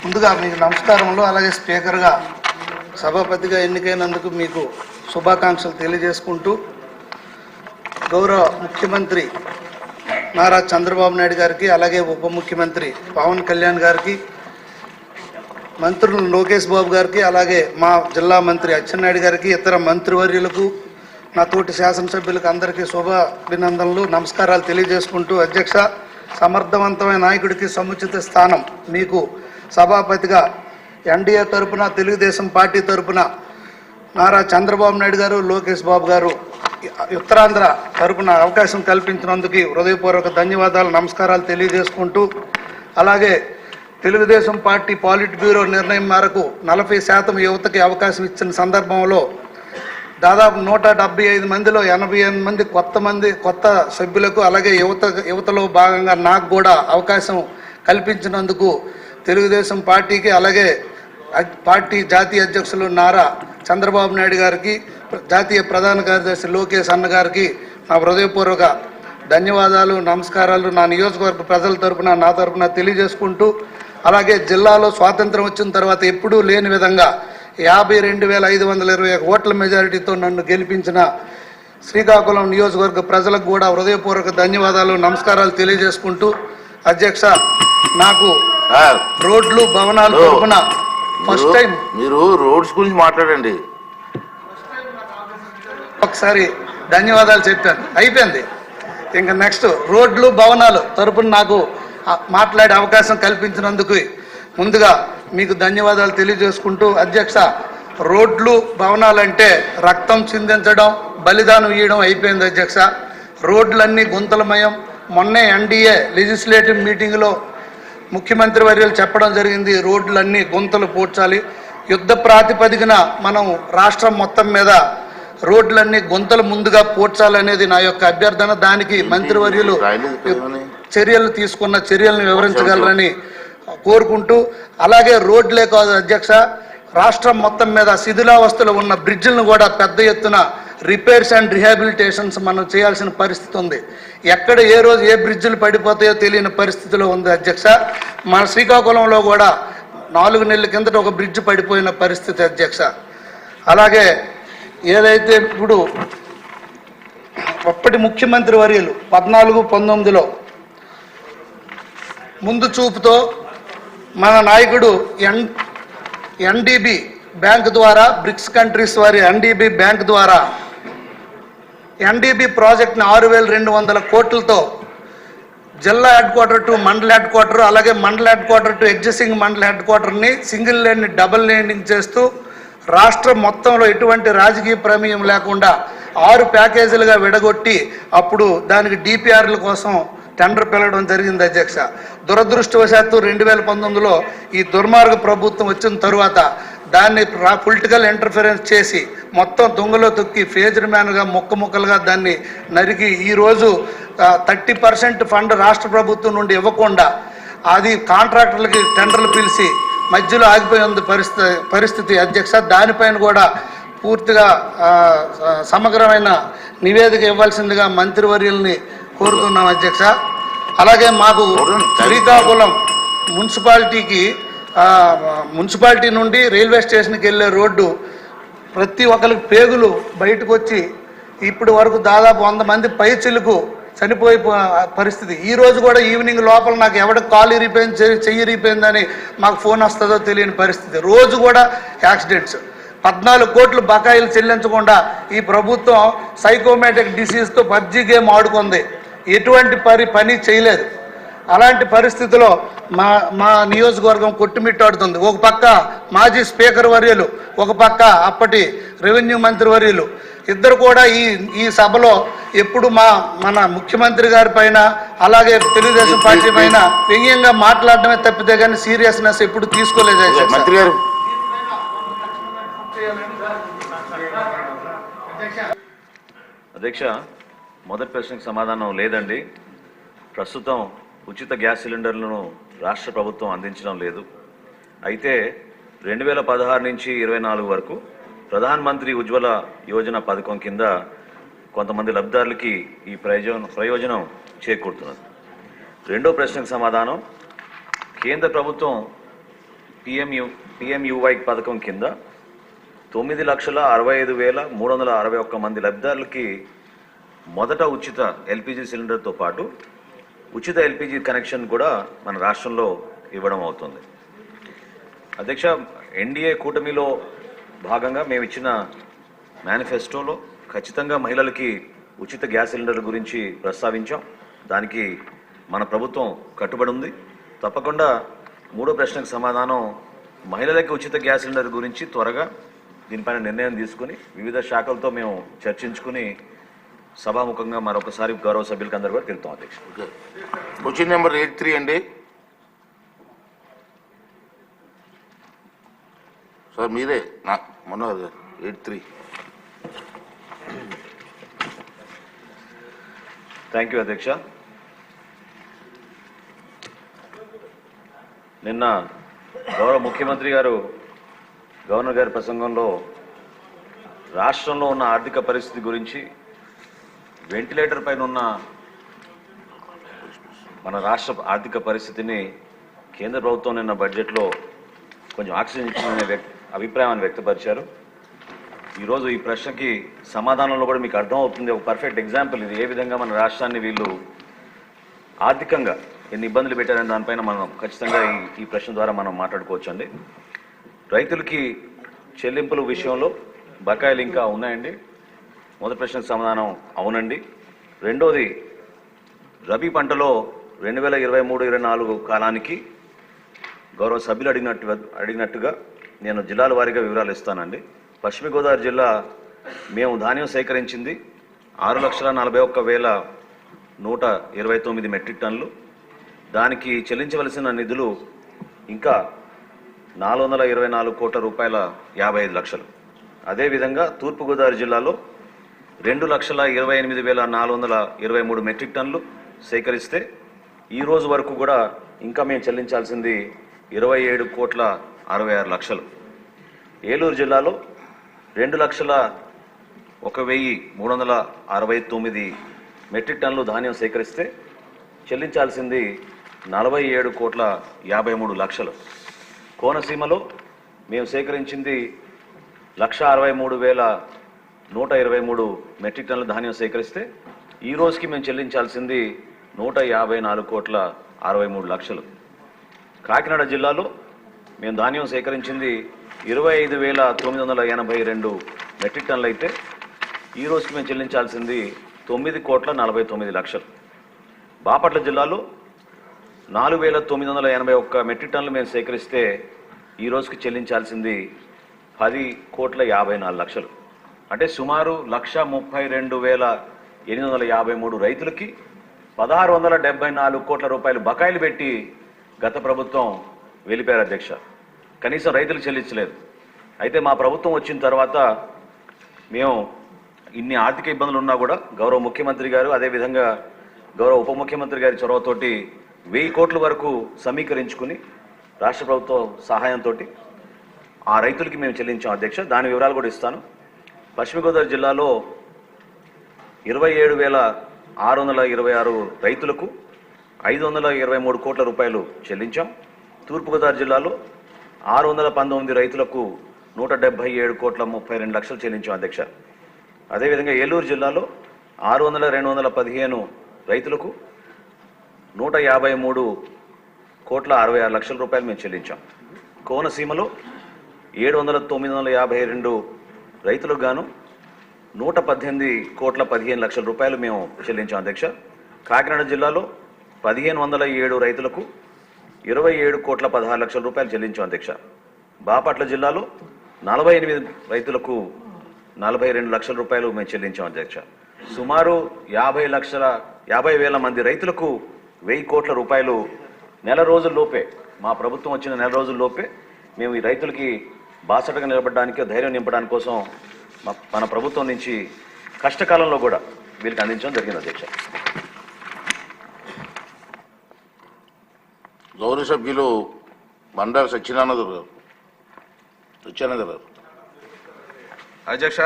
ముందుగా మీకు నమస్కారములు అలాగే స్పీకర్గా సభాపతిగా ఎన్నికైనందుకు మీకు శుభాకాంక్షలు తెలియజేసుకుంటూ గౌరవ ముఖ్యమంత్రి నారా చంద్రబాబు నాయుడు గారికి అలాగే ఉప ముఖ్యమంత్రి పవన్ కళ్యాణ్ గారికి మంత్రులు లోకేష్ బాబు గారికి అలాగే మా జిల్లా మంత్రి అచ్చెన్నాయుడు గారికి ఇతర మంత్రివర్యులకు నా తోటి శాసనసభ్యులకు అందరికీ శుభాభినందనలు నమస్కారాలు తెలియజేసుకుంటూ అధ్యక్ష సమర్థవంతమైన నాయకుడికి సముచిత స్థానం మీకు సభాపతిగా ఎన్డీఏ తరపున తెలుగుదేశం పార్టీ తరపున నారా చంద్రబాబు నాయుడు గారు లోకేష్ బాబు గారు ఉత్తరాంధ్ర తరపున అవకాశం కల్పించినందుకు హృదయపూర్వక ధన్యవాదాలు నమస్కారాలు తెలియజేసుకుంటూ అలాగే తెలుగుదేశం పార్టీ పాలిట్ బ్యూరో నిర్ణయం మేరకు నలభై శాతం యువతకి అవకాశం ఇచ్చిన సందర్భంలో దాదాపు నూట డెబ్బై ఐదు మందిలో ఎనభై ఎనిమిది మంది కొత్త మంది కొత్త సభ్యులకు అలాగే యువత యువతలో భాగంగా నాకు కూడా అవకాశం కల్పించినందుకు తెలుగుదేశం పార్టీకి అలాగే పార్టీ జాతీయ అధ్యక్షులు నారా చంద్రబాబు నాయుడు గారికి జాతీయ ప్రధాన కార్యదర్శి లోకేష్ అన్న గారికి నా హృదయపూర్వక ధన్యవాదాలు నమస్కారాలు. నా నియోజకవర్గ ప్రజల తరపున నా తరపున తెలియజేసుకుంటూ అలాగే జిల్లాలో స్వాతంత్రం వచ్చిన తర్వాత ఎప్పుడూ లేని విధంగా యాభై రెండు వేల ఐదు వందల ఇరవై ఒక ఓట్ల మెజారిటీతో నన్ను గెలిపించిన శ్రీకాకుళం నియోజకవర్గ ప్రజలకు కూడా హృదయపూర్వక ధన్యవాదాలు నమస్కారాలు తెలియజేసుకుంటూ అధ్యక్ష నాకు రోడ్లు భవనాలు. తరపున. ఫస్ట్ మీరు- టైం మీరు రోడ్స్ గురించి మాట్లాడండి. ఒకసారి ధన్యవాదాలు చెప్పాను. అయిపోయింది. ఇంకా నెక్స్ట్ రోడ్లు భవనాలు తరపున నాకు మాట్లాడే అవకాశం కల్పించినందుకు ముందుగా మీకు ధన్యవాదాలు తెలియజేసుకుంటూ అధ్యక్ష రోడ్లు భవనాలు అంటే రక్తం చిందించడం బలిదానం ఇవ్వడం అయిపోయింది అధ్యక్ష. రోడ్లన్నీ గుంతలమయం. మొన్నే ఎన్డీఏ లెజిస్లేటివ్ మీటింగ్లో ముఖ్యమంత్రి వర్యులు చెప్పడం జరిగింది రోడ్లన్నీ గుంతలు పూడ్చాలి. యుద్ధ ప్రాతిపదికన మనం రాష్ట్రం మొత్తం మీద రోడ్లన్నీ గుంతలు ముందుగా పూడ్చాలనేది నా యొక్క అభ్యర్థన. దానికి మంత్రివర్యులు వర్యులు చర్యలు తీసుకున్న చర్యలను వివరించగలరని కోరుకుంటూ అలాగే రోడ్లే కాదు అధ్యక్ష రాష్ట్రం మొత్తం మీద శిథిలావస్థలో ఉన్న బ్రిడ్జిలను కూడా పెద్ద ఎత్తున రిపేర్స్ అండ్ రిహాబిలిటేషన్స్ మనం చేయాల్సిన పరిస్థితి ఉంది. ఎక్కడ ఏ రోజు ఏ బ్రిడ్జిలు పడిపోతాయో తెలియని పరిస్థితిలో ఉంది అధ్యక్ష. మన శ్రీకాకుళంలో కూడా నాలుగు నెలల కిందట ఒక బ్రిడ్జ్ పడిపోయిన పరిస్థితి అధ్యక్ష. అలాగే ఏదైతే ఇప్పుడు అప్పటి ముఖ్యమంత్రి వర్యులు పద్నాలుగు పంతొమ్మిదిలో ముందు చూపుతో మన నాయకుడు ఎన్ ఎన్డీబీ బ్యాంక్ ద్వారా బ్రిక్స్ కంట్రీస్ వారి ఎన్డీబీ బ్యాంక్ ద్వారా ఎన్డీబీ ప్రాజెక్ట్ని ఆరు వేల రెండు వందల కోట్లతో జిల్లా హెడ్ క్వార్టర్ టు మండల హెడ్ క్వార్టర్ అలాగే మండల హెడ్ క్వార్టర్ టు ఎగ్జిస్టింగ్ మండల హెడ్ క్వార్టర్ని సింగిల్ లేన్ని డబుల్ లేనింగ్ చేస్తూ రాష్ట్రం మొత్తంలో ఎటువంటి రాజకీయ ప్రమేయం లేకుండా ఆరు ప్యాకేజీలుగా విడగొట్టి అప్పుడు దానికి డిపిఆర్ల కోసం టెండర్ పిలవడం జరిగింది అధ్యక్ష. దురదృష్టవశాత్తు రెండు వేల పంతొమ్మిదిలో ఈ దుర్మార్గ ప్రభుత్వం వచ్చిన తరువాత దాన్ని పొలిటికల్ ఇంటర్ఫరెన్స్ చేసి మొత్తం దొంగలో తొక్కి ఫేజ్డ్ మ్యాన్గా ముక్క ముక్కలుగా దాన్ని నరికి ఈరోజు థర్టీ పర్సెంట్ ఫండ్ రాష్ట్ర ప్రభుత్వం నుండి ఇవ్వకుండా అది కాంట్రాక్టర్లకి టెండర్లు పిలిచి మధ్యలో ఆగిపోయి ఉంది పరిస్థితి పరిస్థితి. అధ్యక్ష దానిపైన కూడా పూర్తిగా సమగ్రమైన నివేదిక ఇవ్వాల్సిందిగా మంత్రివర్యుల్ని కోరుతున్నాం అధ్యక్ష. అలాగే మాకు శ్రీకాకుళం మున్సిపాలిటీకి మున్సిపాలిటీ నుండి రైల్వే స్టేషన్కి వెళ్ళే రోడ్డు ప్రతి ఒక్కరికి పేగులు బయటకు వచ్చి ఇప్పటి వరకు దాదాపు వంద మంది పైచిలకు చనిపోయే పరిస్థితి. ఈ రోజు కూడా ఈవినింగ్ లోపల నాకు ఎవడ కాలు ఇరిపోయింది చెయ్యి- చెయ్యి ఇరిపోయిందని మాకు ఫోన్ వస్తుందో తెలియని పరిస్థితి. రోజు కూడా యాక్సిడెంట్స్. పద్నాలుగు కోట్లు బకాయిలు చెల్లించకుండా ఈ ప్రభుత్వం సైకోమేటిక్ డిసీజ్తో పబ్జీ గేమ్ ఆడుకుంది. ఎటువంటి పని పని చేయలేదు. అలాంటి పరిస్థితిలో మా మా నియోజకవర్గం కొట్టుమిట్టాడుతుంది. ఒక పక్క మాజీ స్పీకర్ వర్యులు ఒక పక్క అప్పటి రెవెన్యూ మంత్రి వర్యులు. ఇద్దరు కూడా ఈ ఈ సభలో ఎప్పుడు మా మన ముఖ్యమంత్రి గారి పైన అలాగే తెలుగుదేశం పార్టీ పైన వ్యంగ్యంగా మాట్లాడడమే తప్పితే కానీ సీరియస్నెస్ ఎప్పుడు తీసుకోలేదు. మంత్రి గారు. అధ్యక్ష మొదటి ప్రశ్నకు సమాధానం లేదండి. ప్రస్తుతం ఉచిత గ్యాస్ సిలిండర్లను రాష్ట్ర ప్రభుత్వం అందించడం లేదు. అయితే రెండు వేల పదహారు నుంచి ఇరవై నాలుగు వరకు ప్రధాన్ మంత్రి ఉజ్వల యోజన పథకం కింద కొంతమంది లబ్ధిదారులకి ఈ ప్రయోజనం ప్రయోజనం చేకూరుతున్నది. రెండో ప్రశ్నకు సమాధానం కేంద్ర ప్రభుత్వం పిఎంయు పిఎంయువై పథకం కింద తొమ్మిది లక్షల అరవై ఐదు వేల మూడు వందల అరవై ఒక్క మంది లబ్ధిదారులకి మొదట ఉచిత ఎల్పిజి సిలిండర్తో పాటు ఉచిత ఎల్పిజి కనెక్షన్ కూడా మన రాష్ట్రంలో ఇవ్వడం అవుతుంది. అధ్యక్ష ఎన్డీఏ కూటమిలో భాగంగా మేము ఇచ్చిన మేనిఫెస్టోలో ఖచ్చితంగా మహిళలకి ఉచిత గ్యాస్ సిలిండర్ల గురించి ప్రస్తావించాం. దానికి మన ప్రభుత్వం కట్టుబడి ఉంది. తప్పకుండా మూడో ప్రశ్నకు సమాధానం మహిళలకి ఉచిత గ్యాస్ సిలిండర్ గురించి త్వరగా దీనిపైన నిర్ణయం తీసుకుని వివిధ శాఖలతో మేము చర్చించుకుని సభాముఖంగా మరొకసారి గౌరవ సభ్యులకి అందరూ కూడా తెలుపుతాం అధ్యక్ష. క్వశ్చన్ నెంబర్ ఎయిట్ త్రీ అండి. సార్ మీరే. నా మనోహర్ గారు ఎయిట్ త్రీ. థ్యాంక్ యూ అధ్యక్ష. నిన్న గౌరవ ముఖ్యమంత్రి గారు గవర్నర్ గారి ప్రసంగంలో రాష్ట్రంలో ఉన్న ఆర్థిక పరిస్థితి గురించి వెంటిలేటర్ పైన ఉన్న మన రాష్ట్ర ఆర్థిక పరిస్థితిని కేంద్ర ప్రభుత్వం నిన్న బడ్జెట్లో కొంచెం ఆక్సిజన్ ఇచ్చిందనే అభిప్రాయాన్ని వ్యక్తపరిచారు. ఈరోజు ఈ ప్రశ్నకి సమాధానంలో కూడా మీకు అర్థమవుతుంది. ఒక పర్ఫెక్ట్ ఎగ్జాంపుల్ ఇది. ఏ విధంగా మన రాష్ట్రాన్ని వీళ్ళు ఆర్థికంగా ఎన్ని ఇబ్బందులు పెట్టారనే దానిపైన మనం ఖచ్చితంగా ఈ ఈ ప్రశ్న ద్వారా మనం మాట్లాడుకోవచ్చండి. రైతులకి చెల్లింపుల విషయంలో బకాయిలు ఇంకా ఉన్నాయండి. మొదటి ప్రశ్నకు సమాధానం అవునండి. రెండోది రబీ పంటలో రెండు వేల ఇరవై మూడు ఇరవై నాలుగు కాలానికి గౌరవ సభ్యులు అడిగినట్టు అడిగినట్టుగా నేను జిల్లాల వారీగా వివరాలు ఇస్తానండి. పశ్చిమ గోదావరి జిల్లా మేము ధాన్యం సేకరించింది ఆరు లక్షల నలభై ఒక్క వేల నూట ఇరవై తొమ్మిది మెట్రిక్ టన్నులు. దానికి చెల్లించవలసిన నిధులు ఇంకా నాలుగు వందల ఇరవై నాలుగు కోట్ల రూపాయల యాభై ఐదు లక్షలు. అదేవిధంగా తూర్పుగోదావరి జిల్లాలో రెండు లక్షల ఇరవై ఎనిమిది వేల నాలుగు వందల ఇరవై మూడు మెట్రిక్ టన్నులు సేకరిస్తే ఈ రోజు వరకు కూడా ఇంకా మేము చెల్లించాల్సింది ఇరవై ఏడు కోట్ల అరవై ఆరు లక్షలు. ఏలూరు జిల్లాలో రెండు లక్షల ఒక వెయ్యి మూడు వందల అరవై తొమ్మిది మెట్రిక్ టన్నులు ధాన్యం సేకరిస్తే చెల్లించాల్సింది నలభై ఏడు కోట్ల యాభై మూడు లక్షలు. కోనసీమలో మేము సేకరించింది లక్ష అరవై మూడు వేల నూట ఇరవై మూడు మెట్రిక్ టన్నుల ధాన్యం సేకరిస్తే ఈ రోజుకి మేము చెల్లించాల్సింది నూట యాభై నాలుగు కోట్ల అరవై మూడు లక్షలు. కాకినాడ జిల్లాలో మేము ధాన్యం సేకరించింది ఇరవై ఐదు వేల తొమ్మిది వందల ఎనభై రెండు మెట్రిక్ టన్నులు అయితే ఈ రోజుకి మేము చెల్లించాల్సింది తొమ్మిది కోట్ల నలభై తొమ్మిది లక్షలు. బాపట్ల జిల్లాలో నాలుగు వేల తొమ్మిది వందల ఎనభై ఒక్క మెట్రిక్ టన్నులు మేము సేకరిస్తే ఈ రోజుకి చెల్లించాల్సింది పది కోట్ల యాభై నాలుగు లక్షలు. అంటే సుమారు లక్ష ముప్పై రెండు వేల ఎనిమిది వందల యాభై మూడు రైతులకి పదహారు వందల డెబ్బై నాలుగు కోట్ల రూపాయలు బకాయిలు పెట్టి గత ప్రభుత్వం వెళ్ళిపోయారు అధ్యక్ష. కనీసం రైతులు చెల్లించలేదు. అయితే మా ప్రభుత్వం వచ్చిన తర్వాత మేము ఇన్ని ఆర్థిక ఇబ్బందులు ఉన్నా కూడా గౌరవ ముఖ్యమంత్రి గారు అదేవిధంగా గౌరవ ఉప ముఖ్యమంత్రి గారి చొరవతోటి వెయ్యి కోట్ల వరకు సమీకరించుకుని రాష్ట్ర ప్రభుత్వం సహాయంతో ఆ రైతులకి మేము చెల్లించాం అధ్యక్ష. దాని వివరాలు కూడా ఇస్తాను. పశ్చిమ గోదావరి జిల్లాలో ఇరవై ఏడు వేల ఆరు వందల ఇరవై ఆరు రైతులకు ఐదు వందల ఇరవై మూడు కోట్ల రూపాయలు చెల్లించాం. తూర్పుగోదావరి జిల్లాలో ఆరు వందల పంతొమ్మిది రైతులకు నూట డెబ్బై ఏడు కోట్ల ముప్పై రెండు లక్షలు చెల్లించాం అధ్యక్ష. అదేవిధంగా ఏలూరు జిల్లాలో ఆరు వందల రెండు వందల పదిహేను రైతులకు నూట యాభై మూడు కోట్ల అరవై ఆరు లక్షల రూపాయలు మేము చెల్లించాం. కోనసీమలో ఏడు వందల తొమ్మిది వందల యాభై రెండు రైతులకు గాను నూట పద్దెనిమిది కోట్ల పదిహేను లక్షల రూపాయలు మేము చెల్లించాం అధ్యక్ష. కాకినాడ జిల్లాలో పదిహేను వందల ఏడు రైతులకు ఇరవై ఏడు కోట్ల పదహారు లక్షల రూపాయలు చెల్లించాం అధ్యక్ష. బాపట్ల జిల్లాలో నలభై ఎనిమిది రైతులకు నలభై రెండు లక్షల రూపాయలు మేము చెల్లించాం అధ్యక్ష. సుమారు యాభై లక్షల యాభై వేల మంది రైతులకు వెయ్యి కోట్ల రూపాయలు నెల రోజుల్లోపే మా ప్రభుత్వం వచ్చిన నెల రోజుల్లోపే మేము ఈ రైతులకి బాసటగా నిలబడడానికి ధైర్యం నింపడానికి కోసం మన ప్రభుత్వం నుంచి కష్టకాలంలో కూడా వీళ్ళకి అందించడం జరిగింది అధ్యక్ష. గౌరవ సభ్యులు బండారు సత్యనారాయణ గారు సత్యానంద గారు. అధ్యక్ష